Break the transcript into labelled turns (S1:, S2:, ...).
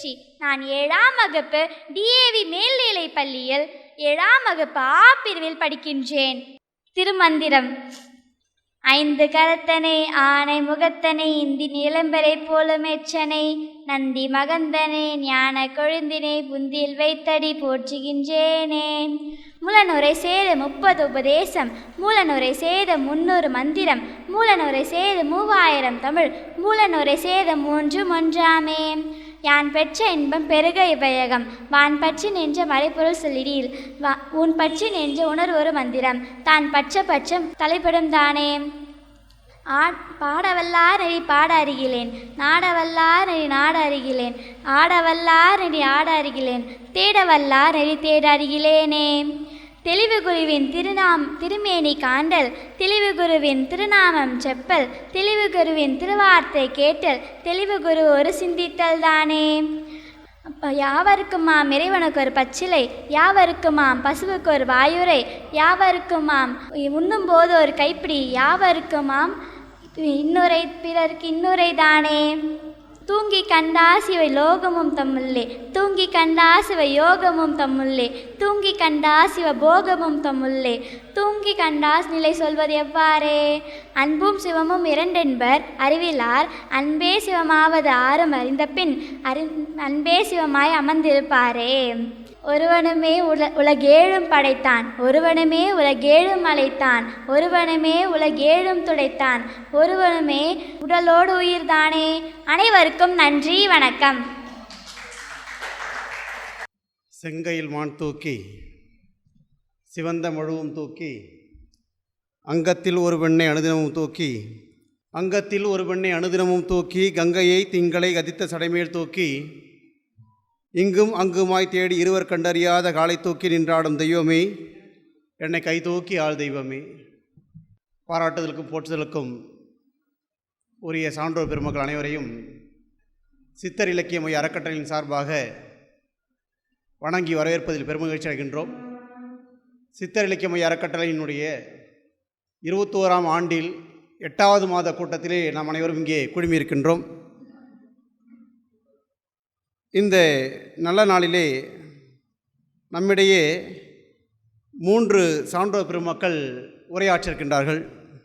S1: ஜெயஸ்ரீ நான் ஏழாம் வகுப்பு டிஏவி மேல்நிலை பள்ளியில் ஏழாம் வகுப்பு ஆ பிரிவில் படிக்கின்றேன். திருமந்திரம் ஐந்து கரத்தனை ஆனை முகத்தனை இந்தி நிலம்பரை போலும் எச்சனை நந்தி மகந்தனை ஞான கொழுந்தினை புந்தியில் வைத்தடி போற்றுகின்றேனே. மூலனுரை சேத முப்பது உபதேசம் மூலனுரை சேத முன்னூறு மந்திரம் மூலனுரை சேத மூவாயிரம் தமிழ் மூலனுரை சேத மூன்று ஒன்றாமே. யான் பெற்ற இன்பம் பெருக இவ்வையகம் வான் பற்றி நின்ற மறைப்பொருள் சொல்லிடீர். வா உன் பற்றி நின்ற உணர்வொரு மந்திரம். தான் பற்ற பட்சம் தலைப்படும் தானே. ஆ பாடவல்லார் நெறி பாட அருகிலேன் நாடவல்லார் நெறி நாட அருகிலேன் ஆடவல்லார் நெறி ஆட அருகிலேன் தேடவல்லார் நெறி தேட அருகிலேனே தெளிவுகுருவின் திருநாம் திருமேனி காண்டல் தெளிவு குருவின் திருநாமம் செப்பல் தெளிவு குருவின் திருவார்த்தை கேட்டல் தெளிவு குரு ஒரு சிந்தித்தல் தானே. யாவருக்குமாம் இறைவனுக்கு ஒரு பச்சிலை யாவருக்குமாம் பசுவுக்கு ஒரு வாயுரை யாவருக்குமாம் உண்ணும்போது ஒரு கைப்பிடி யாவருக்குமாம் இன்னுரை பிறருக்கு இன்னுரை தானே. தூங்கி கண்டாசி லோகமும் தம்முள்ளே தூங்கி கண்டா சிவ யோகமும் தம்முள்ளே. தூங்கி கண்டா சிவ போகமும் தம்முள்ளே. தூங்கி கண்டாஸ் நிலை சொல்வது எவ்வாறே? அன்பும் சிவமும் இரண்டென்பர் அறிவிலார். அன்பே சிவமாவது ஆறும் அறிந்த பின் அறி அன்பே சிவமாய் அமர்ந்திருப்பாரே. ஒருவனுமே உல உலகேழும் படைத்தான். ஒருவனுமே உலகேழும் அழைத்தான். ஒருவனுமே உலகேழும் துடைத்தான். ஒருவனுமே உடலோடு உயிர்தானே. அனைவருக்கும் நன்றி வணக்கம்.
S2: செங்கையில் மான் தூக்கி சிவந்த முழுவும் தூக்கி அங்கத்தில் ஒரு பெண்ணை அனுதினமும் தூக்கி அங்கத்தில் ஒரு பெண்ணை அனுதினமும் தூக்கி கங்கையை திங்களை கதித்த சடைமேல் தூக்கி இங்கும் அங்குமாய் தேடி இருவர் கண்டறியாத காலை தூக்கி நின்றாடும் தெய்வமே என்னை கை தூக்கி ஆள் தெய்வமே. பாராட்டுதலுக்கும் போற்றுதலுக்கும் உரிய சான்றோர் பெருமக்கள் அனைவரையும் சித்தர் இலக்கிய மைய அறக்கட்டளையின் சார்பாக வணங்கி வரவேற்பதில் பெருமகிழ்ச்சி அடைகின்றோம். சித்தர் அறக்கட்டளையினுடைய இருபத்தோராம் ஆண்டில் எட்டாவது மாத கூட்டத்திலே நாம் அனைவரும் இங்கே குழுமியிருக்கின்றோம். இந்த நல்ல நாளிலே நம்மிடையே மூன்று சான்றோர் பெருமக்கள் உரையாற்றிருக்கின்றார்கள்